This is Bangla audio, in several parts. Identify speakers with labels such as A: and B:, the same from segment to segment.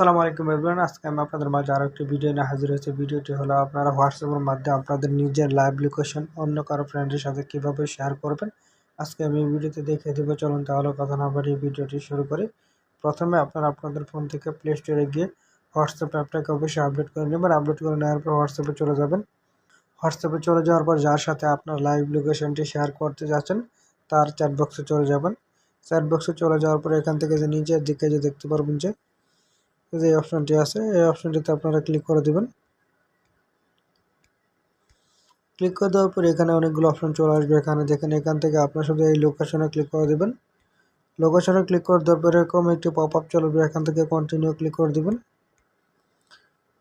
A: আসসালামু আলাইকুম এভরিওয়ান, আজকে আমি আপনাদের মাঝে আরও একটি ভিডিও নিয়ে হাজির হয়েছি। ভিডিওটি হলো আপনারা হোয়াটসঅ্যাপের মাধ্যমে আপনাদের নিজের লাইভ লোকেশন অন্য কারও ফ্রেন্ডের সাথে কীভাবে শেয়ার করবেন। আজকে আমি এই ভিডিওতে দেখিয়ে দেবো, চলুন তাহলে কথা না বাড়িয়ে ভিডিওটি শুরু করি। প্রথমে আপনারা আপনাদের ফোন থেকে প্লে স্টোরে গিয়ে হোয়াটসঅ্যাপ অ্যাপটাকে অবশ্যই আপডেট করে নেবেন। আপডেট করে নেওয়ার পর হোয়াটসঅ্যাপে চলে যাবেন। হোয়াটসঅ্যাপে চলে যাওয়ার পর যার সাথে আপনার লাইভ লোকেশনটি শেয়ার করতে যাচ্ছেন, তার চ্যাট বক্সে চলে যাবেন। চ্যাট বক্সে চলে যাওয়ার পর এখান থেকে যে নিচের দিকে যে দেখতে পারবেন যে যে অপশনটি আছে, এই অপশনটিতে আপনারা ক্লিক করে দেবেন। ক্লিক করে দেওয়ার পর এখানে অনেকগুলো অপশন চলে আসবে। এখানে দেখেন, এখান থেকে আপনার শুধু এই লোকেশনে ক্লিক করে দেবেন। লোকেশনে ক্লিক করে দেওয়ার পর এরকম একটি পপ আপ চলবে এখান থেকে কন্টিনিউ ক্লিক করে দেবেন।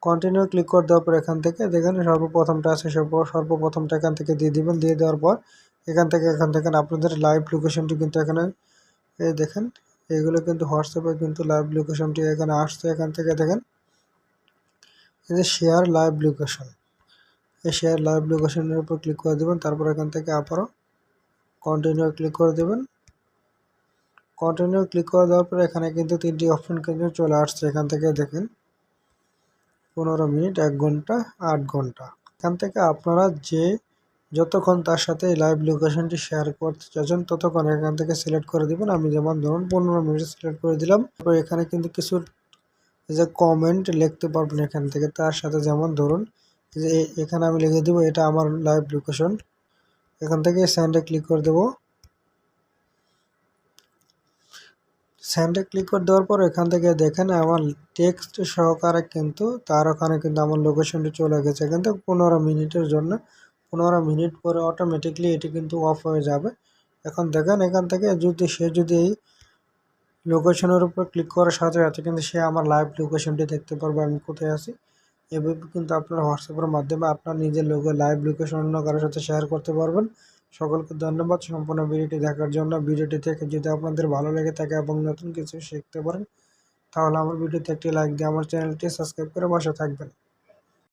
A: কন্টিনিউ ক্লিক করে দেওয়ার পর এখান থেকে দেখেন, সর্বপ্রথমটা আছে সর্বপ্রথমটা এখান থেকে দিয়ে দিবেন। দিয়ে দেওয়ার পর এখান থেকে এখান থেকে আপনাদের লাইভ লোকেশনটি কিন্তু এখানে দেখেন এগুলো কিন্তু হোয়াটসঅ্যাপে কিন্তু লাইভ লোকেশনটি এখানে আসছে, এখান থেকে দেখেন। এই যে শেয়ার লাইভ লোকেশন এই শেয়ার লাইভ লোকেশনের উপর ক্লিক করে দেবেন, তারপর এখান থেকে আবারও কন্টিনিউ ক্লিক করে দেবেন। কন্টিনিউ ক্লিক করে দেওয়ার পর এখানে কিন্তু তিনটি অপশন কিন্তু চলে আসছে, এখান থেকে দেখেন। পনেরো মিনিট, এক ঘণ্টা, আট ঘণ্টা। এখান থেকে আপনারা যে যতক্ষণ তার সাথে লাইভ লোকেশনটি শেয়ার করতে চাচ্ছেন, ততক্ষণ এখান থেকে সিলেক্ট করে দিবেন। আমি যেমন ধরুন পনেরো মিনিট সিলেক্ট করে দিলাম তারপর এখানে কিন্তু কিছু যে কমেন্ট লিখতে পারবেন এখান থেকে। তার সাথে যেমন ধরুন যে এখানে আমি লিখে দেবো, এটা আমার লাইভ লোকেশন এখান থেকে স্যান্ডে ক্লিক করে দেবো। স্যান্ডে ক্লিক করে দেওয়ার পর এখান থেকে দেখেন আমার টেক্সট সহকারে কিন্তু তার ওখানে কিন্তু আমার লোকেশনটি চলে গেছে। এখান থেকে পনেরো মিনিটের জন্য পনেরো মিনিট পরে অটোমেটিকলি এটি কিন্তু অফ হয়ে যাবে। এখন দেখেন এখান থেকে যদি সে যদি এই লোকেশনের উপর ক্লিক করার সাথে সাথে কিন্তু সে আমার লাইভ লোকেশনটি দেখতে পারবে আমি কোথায় আছি। এভাবে কিন্তু আপনার হোয়াটসঅ্যাপের মাধ্যমে আপনার নিজের লোকের লাইভ লোকেশন অন্য কারোর সাথে শেয়ার করতে পারবেন। সকলকে ধন্যবাদ, সম্পূর্ণ ভিডিওটি দেখার জন্য। ভিডিওটি থেকে যদি আপনাদের ভালো লেগে থাকে এবং নতুন কিছু শিখতে পারেন, তাহলে আমার ভিডিওতে একটি লাইক দিয়ে আমার চ্যানেলটি সাবস্ক্রাইব করে বসে থাকবেন।